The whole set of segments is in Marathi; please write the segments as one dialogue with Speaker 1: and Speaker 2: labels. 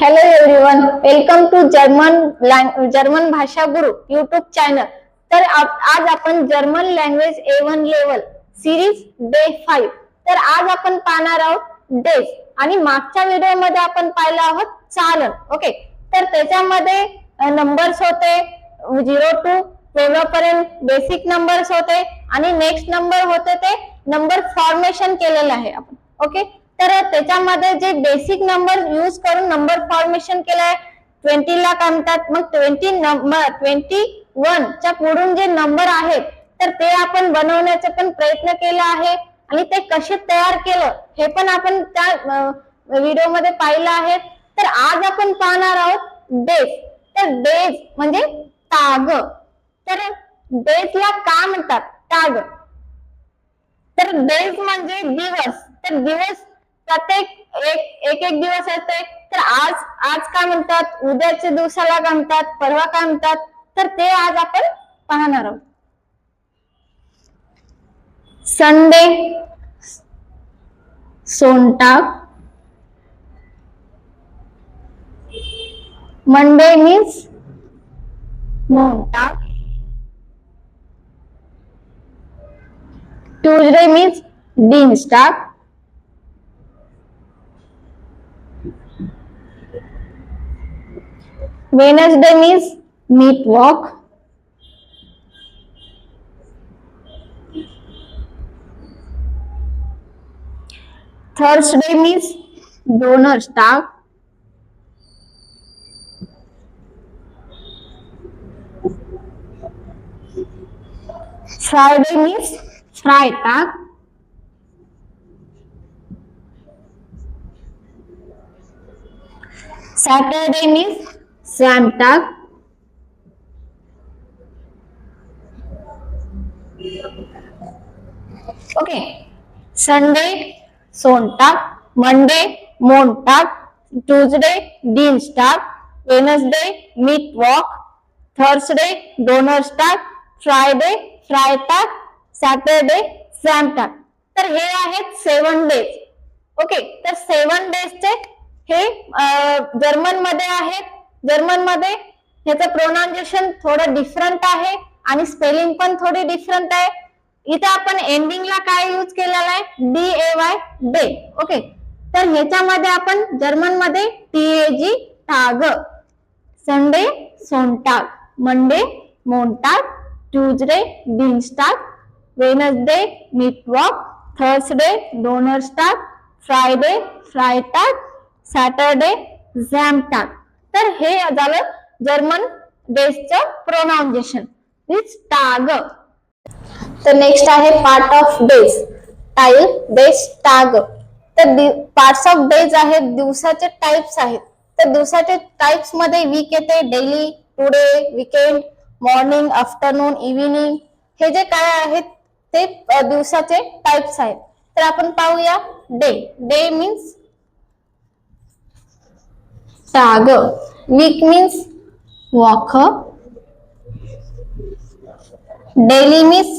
Speaker 1: Hello everyone welcome to German German Bhasha Guru YouTube channel तर आज आपण German language A one level series day five तर आज आपण पाहणार आहोत डेज आणि मागच्या व्हिडिओमध्ये आपण पाहिलं आहोत चालन. ओके तर त्याच्यामध्ये नंबर्स होते झिरो टू ट्वेल्व पर्यंत बेसिक नंबर्स होते. आणि नेक्स्ट नंबर होते ते नंबर फॉर्मेशन केलेलं आहे आपण. ओके तर त्याच्यामध्ये जे बेसिक नंबर यूज करून नंबर फॉर्मेशन केलाय ट्वेंटी ला काय म्हणतात मग ट्वेंटी नंबर ट्वेंटी वन च्या पुढून जे नंबर आहेत तर ते आपण बनवण्याचा पण प्रयत्न केला आहे. आणि ते कसे तयार केलं हे पण आपण त्या व्हिडिओमध्ये पाहिलं आहे. तर आज आपण पाहणार आहोत डेज तर डेज म्हणजे ताग. तर डेजला का म्हणतात? ताग. तर डेज म्हणजे दिवस. तर दिवस प्रत्येक एक एक एक दिवस असते तर आज आज काय म्हणतात? उद्याच्या दिवसाला काय म्हणतात? परवा काय म्हणतात? तर ते आज आपण पाहणार आहोत. संडे सोनटाक. मंडे मीन्स मोंटाक मीन्स डीन स्टाक Wednesday means Mittwoch. Thursday means donor Donnerstag. Friday means Freitag. Saturday means Samstag. Okay. Sunday, Sonntag. Monday, Montag. Tuesday, Dienstag. Wednesday, Mittwoch. Thursday, Donnerstag. Friday, Freitag. Saturday सॅमटॅक तर हे आहेत सेवन डेज ओके तर सेवन डेजचे हे जर्मनमध्ये आहेत जर्मनमध्ये ह्याचं प्रोनाउन्सिएशन थोडं डिफरंट आहे आणि स्पेलिंग पण थोडी डिफरंट आहे. इथे आपण एंडिंगला काय यूज केलेला आहे? D A Y day okay तर ह्याच्यामध्ये आपण जर्मनमध्ये टी ए जी टाग संडे सोनटाग मंडे मोनटाग ट्यूजडे डिन्स्टाग वेनसडे मिटवॉक थर्सडे डोनरस्टाग फ्रायडे फ्रायटाग सॅटरडे झॅमटाग तर हे झालं जर्मन डेजचं प्रोनाउन्सिएशन इट्स टाग तर नेक्स्ट आहे part of days tile base टाग तर पार्ट्स ऑफ डेज आहेत दिवसाचे टाइप्स आहेत. तर दिवसाचे टाइप्समध्ये वीक येते daily today weekend morning afternoon evening हे जे काय आहेत ते दिवसाचे टाइप्स आहेत. तर आपण पाहूया डे डे मीन्स टाग वीक मीन्स वॉक डेली means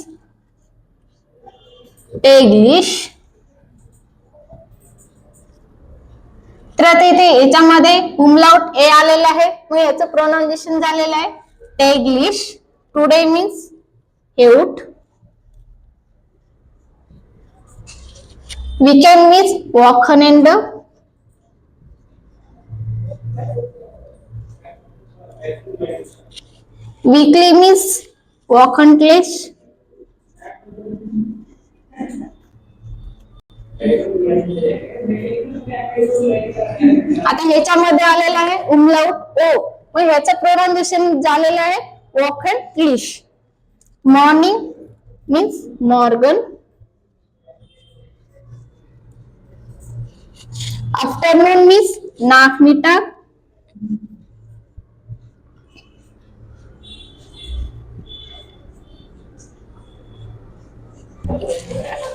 Speaker 1: English. तर आता इथे याच्यामध्ये हुमलाउट ए आलेला आहे. मग याचं प्रोनाउन्सिएशन झालेलं आहे. टेग्लिश टुडे मीन्स एऊट वीकेंड मीन्स वॉक wochenende weekly means wochentlich आता ह्याच्यामध्ये आलेलं आहे उमलाउट ओ मग ह्याचं प्रोनाउन्सिएशन झालेलं आहे वॉखंटलिश मॉर्निंग मीन्स मॉर्गन आफ्टरनून मीन्स नाकमिटाक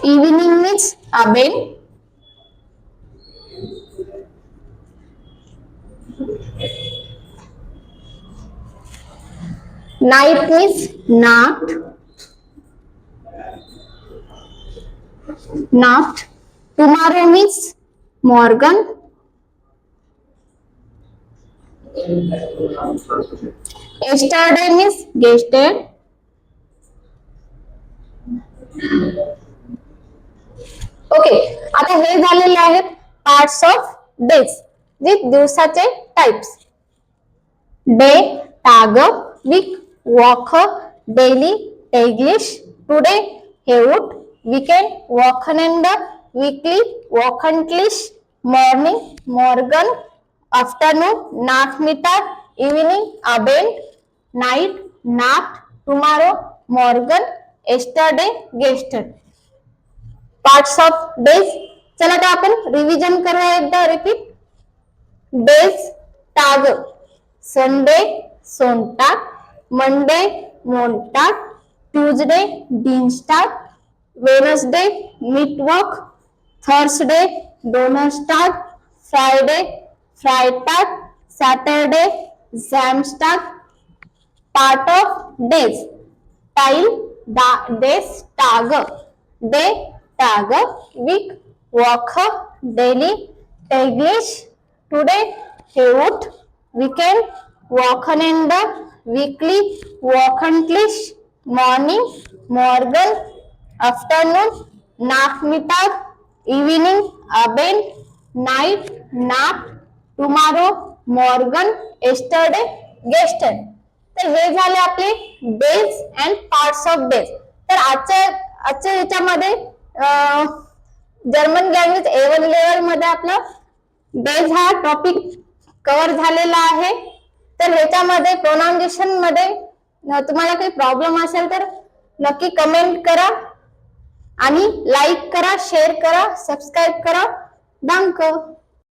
Speaker 1: evening मीन्स अबेन नाईट मीन्स नाट Not. Tomorrow means Morgan. yesterday means gested okay आता हे झालेले आहेत पार्ट्स ऑफ डेज जे दिवसाचे टाइप्स डे टाग वीक वॉक डेली टेग्लिश टुडे हेऊट वीकेंड वॉकन वॉकनेंड वीकली वॉकंटलिश मॉर्निंग मॉर्गन आफ्टरनून नाथमिटार इव्हिनिंग अबेंड नाईट नाथ टुमारो मॉर्गन एस्टरडे गेस्टर पार्ट्स ऑफ डेज चला तर आपण रिव्हिजन करूया एकदा रिपीट डेज टाग संडे सोनटाक मंडे मोनटाक ट्यूजडे डिनस्टाक वेनसडे मिटवॉक थर्सडे डोनस्टाक फ्रायडे फ्रायटाक सॅटरडे झॅमस्टाक पार्ट ऑफ डेज टाइल डेज टाग डे टाग वीक वॉक डेली टेग्लिश टुडे हेऊट वीकेंड वॉकनेंड वीकली क्लिश मॉर्निंग मॉर्गन आफ्टरनून नाकमिटाग इव्हिनिंग अबेन नाईट नाक टुमारो मॉर्गन एस्टरडे गेस्टर. तर हे झाले आपले days and parts of days. तर आजच्या आजच्या याच्यामध्ये जर्मन लँग्वेज ए वन लेवलमध्ये आपला बेस हा टॉपिक कव्हर झालेला आहे. तर ह्याच्यामध्ये प्रोनाउन्सिएशनमध्ये तुम्हाला काही प्रॉब्लेम असेल तर नक्की कमेंट करा आणि लाईक करा शेअर करा सबस्क्राईब करा. दांक